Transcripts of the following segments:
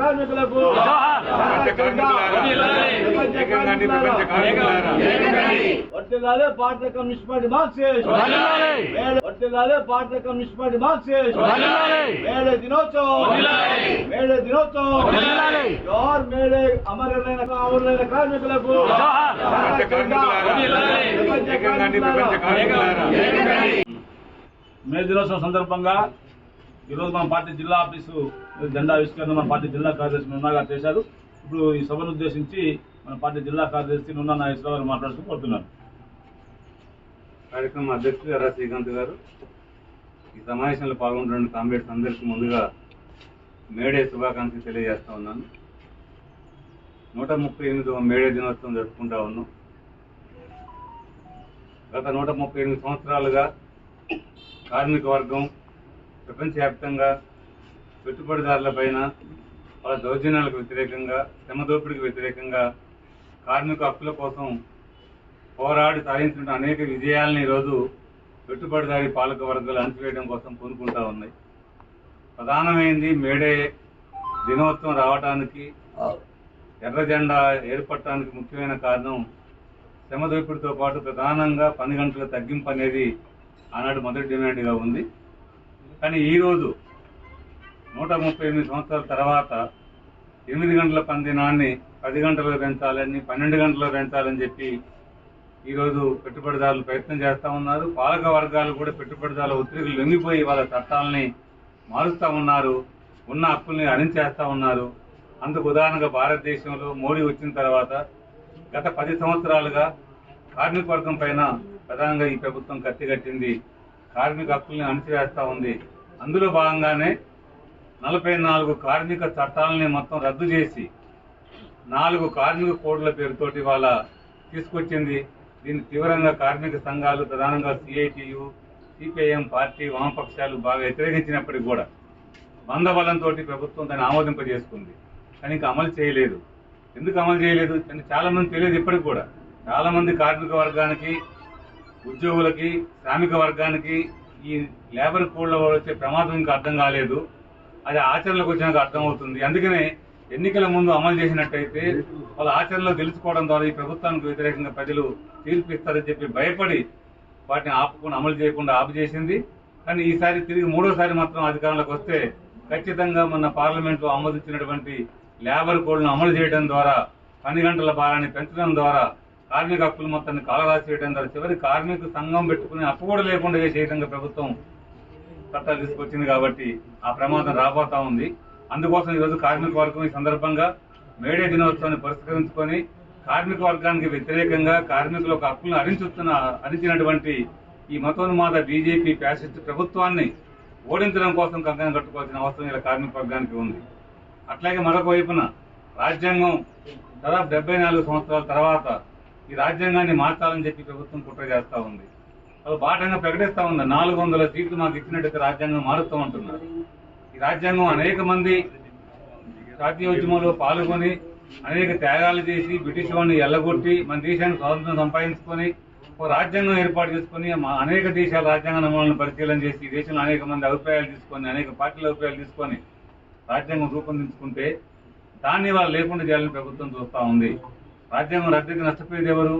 కార్మికులకు. భారత communist party Marxist భారత communist party Marxist May Day దినోత్సవం. మేడే దినోత్సవం. జోహార్ మేడే అమరులైన మే దినోత్సవం సందర్భంగా ఈరోజు మన పార్టీ జిల్లా ఆఫీసు జెండా ఆవిష్కరణ మన పార్టీ జిల్లా కార్యదర్శి నున్నా చేశారు. ఇప్పుడు ఈ సభను ఉద్దేశించి మన పార్టీ జిల్లా కార్యదర్శి నున్నా నాగేశ్వరరావు గారు మాట్లాడుతూ కోరుతున్నారు. కార్యక్రమం అధ్యక్షుడు ఎర్ర శ్రీకాంత్ గారు. ఈ సమావేశంలో పాల్గొంటున్న కామ్రేడ్స్ అందరికీ ముందుగా మేడే శుభాకాంక్షలు తెలియజేస్తా ఉన్నాను. నూట ముప్పై ఎనిమిదవ మేడే దినోత్సవం జరుపుకుంటా ఉన్నాం. గత నూట ముప్పై ఎనిమిది సంవత్సరాలుగా కార్మిక వర్గం ప్రపంచవ్యాప్తంగా పెట్టుబడిదారుల పైన వాళ్ళ దౌర్జన్యాలకు వ్యతిరేకంగా శ్రమ దోపిడికి వ్యతిరేకంగా కార్మిక హక్కుల కోసం పోరాడి సాధించిన అనేక విజయాలను ఈరోజు పెట్టుబడిదారి పాలక వర్గాలు అణచివేయడం కోసం పూనుకుంటా ఉన్నాయి. ప్రధానమైంది మేడే దినోత్సవం రావడానికి ఎర్ర జెండా ఏర్పడటానికి ముఖ్యమైన కారణం శ్రమ దోపిడితో పాటు ప్రధానంగా పని గంటల తగ్గింపు అనేది ఆనాడు మొదటి డిమాండ్గా ఉంది. కానీ ఈరోజు నూట ముప్పై ఎనిమిది సంవత్సరాల తర్వాత ఎనిమిది గంటల పందినాన్ని పది గంటలకు పెంచాలని పన్నెండు గంటలకు పెంచాలని చెప్పి ఈరోజు పెట్టుబడిదారులు ప్రయత్నం చేస్తూ ఉన్నారు. పాలక వర్గాలు కూడా పెట్టుబడిదారుల ఒత్తిడికి లొంగిపోయి వాళ్ళ చట్టాలని మారుస్తూ ఉన్నారు ఉన్న హక్కుల్ని అణించేస్తా ఉన్నారు. అందుకు ఉదాహరణగా భారతదేశంలో మోడీ వచ్చిన తర్వాత గత పది సంవత్సరాలుగా కార్మిక వర్గం పైన ప్రధానంగా ఈ ప్రభుత్వం కత్తిగట్టింది కార్మిక హక్కుల్ని అణిచివేస్తా ఉంది. అందులో భాగంగానే నలభై నాలుగు కార్మిక చట్టాలని మొత్తం రద్దు చేసి నాలుగు కార్మిక కోడ్ల పేరుతోటి వాళ్ళ తీసుకొచ్చింది. దీన్ని తీవ్రంగా కార్మిక సంఘాలు ప్రధానంగా సిఐటియు సిపిఐఎం పార్టీ వామపక్షాలు బాగా వ్యతిరేకించినప్పటికీ కూడా మందబలంతో ప్రభుత్వం దాన్ని ఆమోదింపజేసుకుంది. కానీ ఇంకా అమలు చేయలేదు. ఎందుకు అమలు చేయలేదు? చాలామంది చాలా మంది తెలియదు ఇప్పటికి కూడా. చాలామంది కార్మిక వర్గానికి ఉద్యోగులకి శ్రామిక వర్గానికి ఈ లేబర్ కోడ్లో వచ్చే ప్రమాదం ఇంకా అర్థం కాలేదు. అది ఆచరణలోకి వచ్చినాక అర్థం అవుతుంది అందుకనే ఎన్నికల ముందు అమలు చేసినట్టయితే వాళ్ళ ఆచరణలో తెలుసుకోవడం ద్వారా ఈ ప్రభుత్వానికి వ్యతిరేకంగా ప్రజలు తీర్పు ఇస్తారని చెప్పి భయపడి వాటిని ఆపుకుండా అమలు చేయకుండా ఆపు చేసింది. కానీ ఈసారి తిరిగి మూడోసారి మాత్రం అధికారంలోకి వస్తే ఖచ్చితంగా మన పార్లమెంట్లో ఆమోదించినటువంటి లేబర్ కోడ్ను అమలు చేయడం ద్వారా పని గంటల భారాన్ని పెంచడం ద్వారా కార్మిక హక్కులు మొత్తాన్ని కాలరాసి చేయడం ద్వారా చివరి కార్మిక సంఘం పెట్టుకునే హక్కు కూడా లేకుండా చేసే విధంగా ప్రభుత్వం చట్టాలు తీసుకొచ్చింది కాబట్టి ఆ ప్రమాదం రాబోతా ఉంది. అందుకోసం ఈరోజు కార్మిక వర్గం ఈ సందర్భంగా మేడే దినోత్సవాన్ని పురస్కరించుకొని కార్మిక వర్గానికి వ్యతిరేకంగా కార్మికులకు హక్కులను అరించుతున్న అరించినటువంటి ఈ మతోన్మాద బీజేపీ ప్యాసిస్ట్ ప్రభుత్వాన్ని ఓడించడం కోసం కంకణం కట్టుకోవాల్సిన అవసరం ఇలా కార్మిక వర్గానికి ఉంది. అట్లాగే మరొక వైపున రాజ్యాంగం దాదాపు డెబ్బై నాలుగు సంవత్సరాల తర్వాత ఈ రాజ్యాంగాన్ని మార్చాలని చెప్పి ప్రభుత్వం కుట్ర చేస్తా ఉంది. అది బాటంగా ప్రకటిస్తా ఉంది. నాలుగు వందల సీట్లు మాకు ఇచ్చినట్టు రాజ్యాంగం మారుస్తూ ఉంటున్నారు ఈ రాజ్యాంగం అనేక మంది జాతీయోద్యమంలో పాల్గొని అనేక త్యాగాలు చేసి బ్రిటిష్ వాడిని ఎల్లగొట్టి మన దేశాన్ని స్వాతంత్రం సంపాదించుకొని ఒక రాజ్యాంగం ఏర్పాటు చేసుకుని అనేక దేశాల రాజ్యాంగ నమూనాలను పరిశీలన చేసి ఈ దేశంలో అనేక మంది అభిప్రాయాలు తీసుకొని అనేక పార్టీల అభిప్రాయాలు తీసుకొని రాజ్యాంగం రూపొందించుకుంటే దాన్ని వాళ్ళు లేకుండా చేయాలని ప్రభుత్వం చూస్తా ఉంది. రాజ్యాంగం రద్దీకి నష్టపోయేది ఎవరు?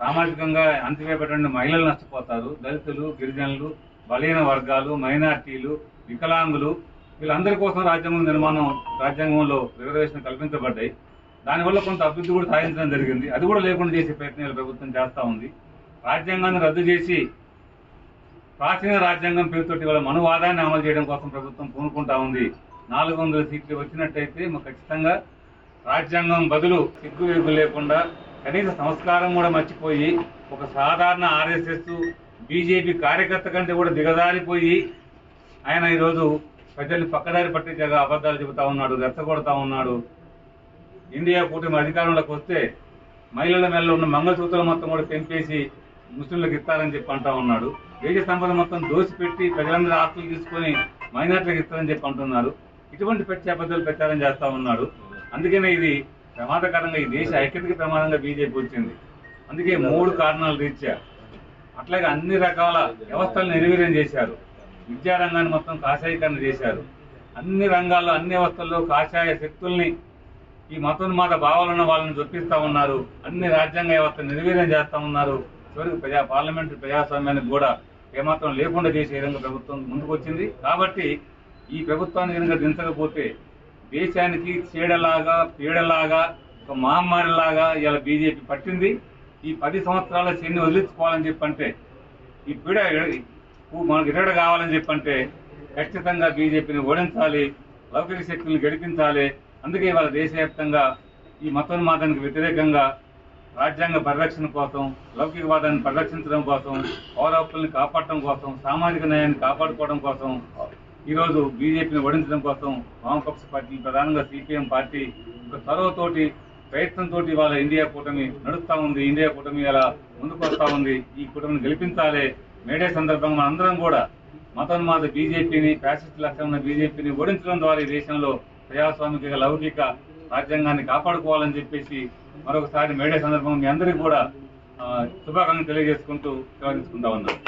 సామాజికంగా అంతివేయబడిన మహిళలు నష్టపోతారు. దళితులు గిరిజనులు బలహీన వర్గాలు మైనార్టీలు వికలాంగులు వీళ్ళందరి కోసం రాజ్యాంగం నిర్మాణం రాజ్యాంగంలో రిజర్వేషన్ కల్పించబడ్డాయి. దానివల్ల కొంత అభివృద్ధి కూడా సాధించడం జరిగింది. అది కూడా లేకుండా చేసే ప్రయత్నాలు ప్రభుత్వం చేస్తూ ఉంది. రాజ్యాంగాన్ని రద్దు చేసి ప్రాచీన రాజ్యాంగం పేరుతోటి వాళ్ళ మనువాదాన్ని అమలు చేయడం కోసం ప్రభుత్వం పూనుకుంటా ఉంది. నాలుగు వందల సీట్లు వచ్చినట్టయితే మాకు ఖచ్చితంగా రాజ్యాంగం బదులు సిగ్గు ఎగ్గు లేకుండా కనీస సంస్కారం కూడా మర్చిపోయి ఒక సాధారణ ఆర్ఎస్ఎస్ బీజేపీ కార్యకర్త కంటే కూడా దిగజారిపోయి ఆయన ఈరోజు ప్రజల్ని పక్కదారి పట్టించగా అబద్ధాలు చెబుతా ఉన్నాడు రెచ్చగొడతా ఉన్నాడు. ఇండియా కూటమి అధికారంలోకి వస్తే మహిళల మెల్ల ఉన్న మంగళసూత్రాలు మొత్తం కూడా తెంపేసి ముస్లింలకు ఇస్తారని చెప్పి అంటా ఉన్నాడు. దేశ సంపద మొత్తం దోసిపెట్టి ప్రజలందరూ ఆస్తులు తీసుకొని మైనార్టీలకు ఇస్తారని చెప్పి అంటున్నారు. ఇటువంటి పెట్టి అబద్ధాలు ప్రచారం చేస్తా ఉన్నాడు. అందుకనే ఇది ప్రమాదకరంగా ఈ దేశ ఐక్యతకి ప్రమాదంగా బీజేపీ వచ్చింది. అందుకే మూడు కారణాలు రీత్యా. అట్లాగే అన్ని రకాల వ్యవస్థలను నిర్వీర్యం చేశారు. విద్యారంగాన్ని మొత్తం కాషాయీకరణ చేశారు. అన్ని రంగాల్లో అన్ని వ్యవస్థల్లో కాషాయ శక్తుల్ని ఈ మతోన్మాద భావాలున్న వాళ్ళని చొప్పిస్తా ఉన్నారు. అన్ని రాజ్యాంగ వ్యవస్థ నిర్వీర్యం చేస్తా ఉన్నారు. చివరికి ప్రజా పార్లమెంటరీ ప్రజాస్వామ్యానికి కూడా ఏమాత్రం లేకుండా చేసే విధంగా ప్రభుత్వం ముందుకొచ్చింది. కాబట్టి ఈ ప్రభుత్వాన్ని కనుక దించకపోతే దేశానికి చీడలాగా పీడలాగా ఒక మహమ్మారిలాగా ఇలా బీజేపీ పట్టింది. ఈ పది సంవత్సరాల శని వదిలించుకోవాలని చెప్పంటే ఈ పీడ మనకు ఇరడ కావాలని చెప్పంటే ఖచ్చితంగా బీజేపీని ఓడించాలి లౌకిక శక్తులను గడిపించాలి అందుకే ఇవాళ దేశవ్యాప్తంగా ఈ మతోన్మాదానికి వ్యతిరేకంగా రాజ్యాంగ పరిరక్షణ కోసం లౌకికవాదాన్ని పరిరక్షించడం కోసం పౌర హక్కుల్ని కాపాడటం కోసం సామాజిక న్యాయాన్ని కాపాడుకోవడం కోసం ఈరోజు బీజేపీని ఓడించడం కోసం వామపక్ష పార్టీ ప్రధానంగా సిపిఎం పార్టీ ఒక చొరవతోటి ప్రయత్నంతో వాళ్ళ ఇండియా కూటమి నడుస్తూ ఉంది. ఇండియా కూటమి ఇలా ముందుకు వస్తూ ఉంది. ఈ కూటమిని గెలిపించాలి. మేడే సందర్భంగా మనందరం కూడా మతోన్మాద బీజేపీని ఫ్యాసిస్ట్ లక్ష్యం ఉన్న బీజేపీని ఓడించడం ద్వారా ఈ దేశంలో ప్రజాస్వామిక లౌకిక రాజ్యాంగాన్ని కాపాడుకోవాలని చెప్పేసి మరొకసారి మేడే సందర్భంగా మీ అందరికీ కూడా శుభాకాంక్షలు తెలియజేసుకుంటూ స్వాగతించుకుంటా తీసుకుంటా ఉన్నాను.